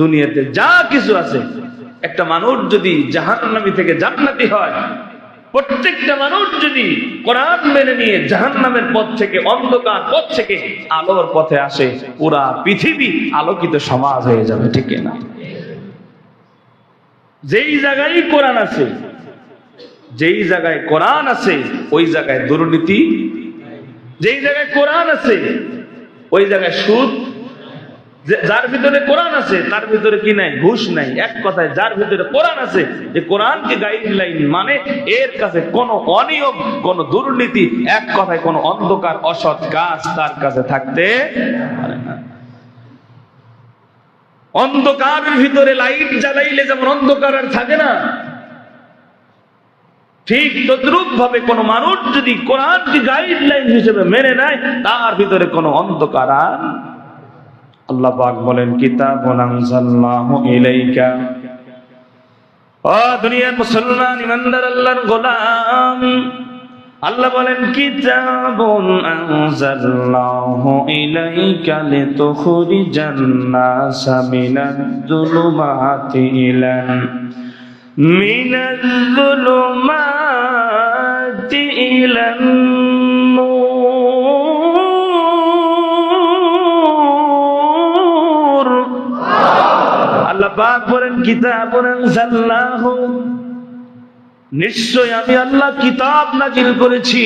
দুনিয়াতে যা কিছু আছে, একটা মানুষ যদি জাহান্নামি থেকে জান্নাতি হয়, প্রত্যেকটা মানুষ যদি কোরআন মেনে নিয়ে জাহান্নামের পথ থেকে, অন্ধকার পথ থেকে আলোর পথে আসে, পুরা পৃথিবী আলোকিত সমাজ হয়ে যাবে, ঠিক না যেই জায়গায় কোরআন আছে, যেই জায়গায় কোরআন আছে, ওই জায়গায় দুর্নীতি, যেই জায়গায় কোরআন আছে, ওই জায়গায় সুদ যার ভিতরে কোরআন আছে, তার ভিতরে কি নাই? ঘুষ নাই। এক কথায়, যার ভিতরে কোরআন আছে যে কোরআনকে গাইডলাইন মানে এর কাছে কোনো অনিয়ম, কোন দুর্নীতি, এক কথায় কোন অন্ধকার, অসৎ কাজ তার কাছে থাকতে পারে না। অন্ধকারের ভিতরে লাইট জ্বালাইলে যেমন অন্ধকার আর থাকে না, ঠিক তদ্রুপ ভাবে কোন মানুষ যদি কোরআনকে গাইডলাইন হিসেবে মেনে নেয়, তার ভিতরে কোনো অন্ধকার আর আল্লাহ পাক বলেন, কিতাবুন আনজালনাহু ইলাইকা। ও দুনিয়ার মুসলমান, ইমানদার আল্লাহর গোলাম। আল্লাহ বলেন, কিতাবুন আনজালনাহু ইলাইকা লিতুখরিজান নাসা মিনাজ যুলুমাতি ইলান। মিনাজ যুলুমাতি ইলান। বলেন নিশ্চয় আমি আল্লাহ কিতাব নাজিল করেছি।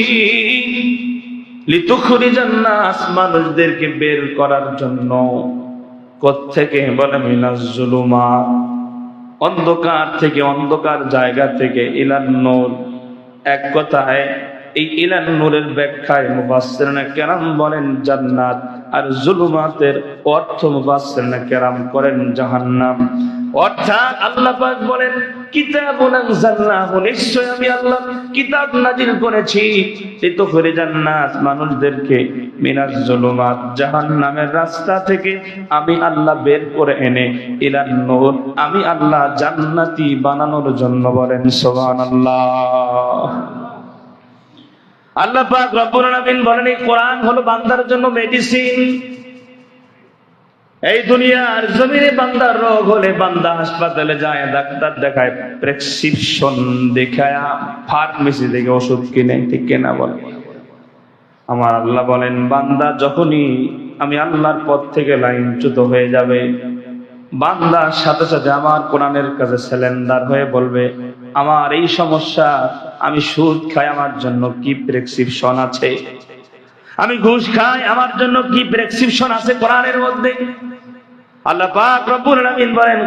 মানুষদেরকে বের করার জন্য। কোত্থেকে বলে, মিনাজ অন্ধকার থেকে, অন্ধকার জায়গা থেকে ইলান এক কথায়, এই ইলান ব্যাখ্যায় মুফাসসিরিনে কেরাম বলেন, জান্নাত। আর জুলুমাতের অর্থ মুফাসসিরিনে কেরাম করেন জাহান্নাম। অর্থাৎ আল্লাহ পাক বলেন, কিতাবুন আনজালনাহু নিশ্চয় আমি আল্লাহ কিতাব নাজিল করেছি। করে জান্নাত মানুষদেরকে মিনাজ জুলুমাত, জাহান্নামের রাস্তা থেকে আমি আল্লাহ বের করে এনে ইলান নূর, আমি আল্লাহ জান্নাতি বানানোর জন্য বলেন, সুবহানাল্লাহ। আল্লাহ পাক রব্বুল আলামিন বলেন, এই কোরআন হলো বান্দার জন্য মেডিসিন এই দুনিয়ার জমিনে বান্দার রোগ হলে বান্দা হাসপাতালে যায়, ডাক্তার দেখায় প্রেসক্রিপশন দেখায় ফার্মেসি থেকে ওষুধ কিনে, ঠিক কেনা বলে। আমার আল্লাহ বলেন, বান্দা যখনই আমি আল্লাহর পথ থেকে লাইনচ্যুত হয়ে যাবে, বান্দার সাথে সাথে আমার কোরআনের কাছে সিলিন্ডার হয়ে বলবে আমার এই সমস্যা, আমি সুদ খাই আমার জন্য কি প্রেসক্রিপশন আছে? আমি ঘুষ খাই আমার জন্য কি প্রেসক্রিপশন আছে কোরআনের মধ্যে? আল্লাহ বলেন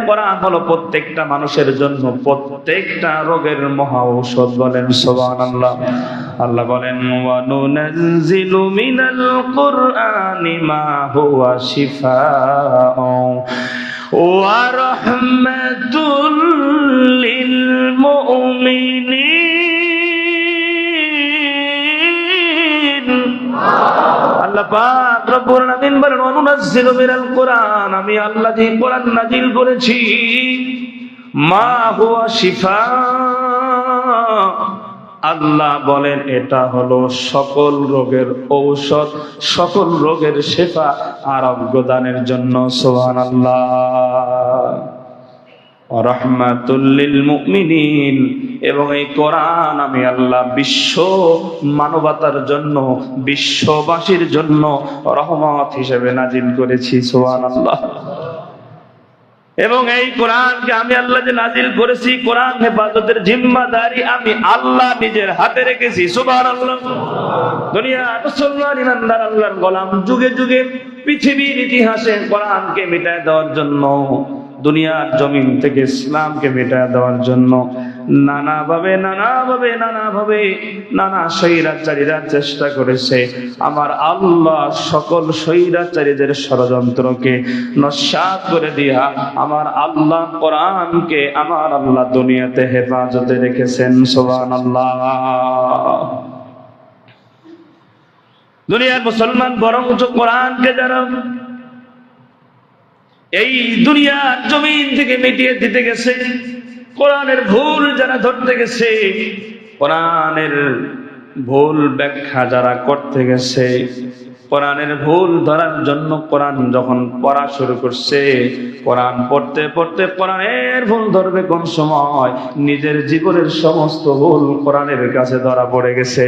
প্রত্যেকটা মানুষের জন্য, প্রত্যেকটা রোগের মহা ঔষধ বলেন আল্লাহ বলেন মা আল্লাহ বলেন আল্লাহ আল্লাহ এটা হলো সকল রোগের ঔষধ, সকল রোগের শেফা আরোগ্য দানের জন্য, সুবহানাল্লাহ। রহমাতুল্লিল এবং এই কোরআন আমি আল্লাহ বিশ্ব মানবতার জন্য, বিশ্ববাসীর জন্য রহমত হিসেবে নাজিল করেছি, সুবহানাল্লাহ। এবং এই কোরআনকে আমি আল্লাহ যে নাজিল করেছি, কোরআন হেফাজতের জিম্মাদারি আমি আল্লাহ নিজের হাতে রেখেছি, সুবহানাল্লাহ। দুনিয়া মুসলমান ইমানদার আল্লাহর গোলাম যুগে যুগে পৃথিবীর ইতিহাসে কোরআনকে মিটায় দেওয়ার জন্য দুনিয়ার জমিন থেকে ইসলামকে মেটায় দেওয়ার জন্য নানাভাবে নানাভাবে নানাভাবে নানা স্বৈরাচারীরা চেষ্টা করেছে। আমার আল্লাহ সকল স্বৈরাচারীদের ষড়যন্ত্রকে নস্বাত করে দিয়া আমার আল্লাহ কোরআনকে আমার আল্লাহ দুনিয়াতে হেফাজতে রেখেছেন। সোবান আল্লাহ দুনিয়ার মুসলমান বরঞ্চ কোরআনকে যারা এই দুনিয়ার জমিন থেকে মিটিয়ে দিতে গেছে। কোরআনের ভুল যারা ধরতে গেছে, কোরআনের ভুল ব্যাখ্যা যারা করতে গেছে, কোরআনের ভুল ধরার জন্য কোরআন যখন পড়া শুরু করছে, কোরআন পড়তে পড়তে কোরআনের ভুল ধরবে কোন সময়? নিজের জীবনের সমস্ত ভুল কোরআনের কাছে ধরা পড়ে গেছে।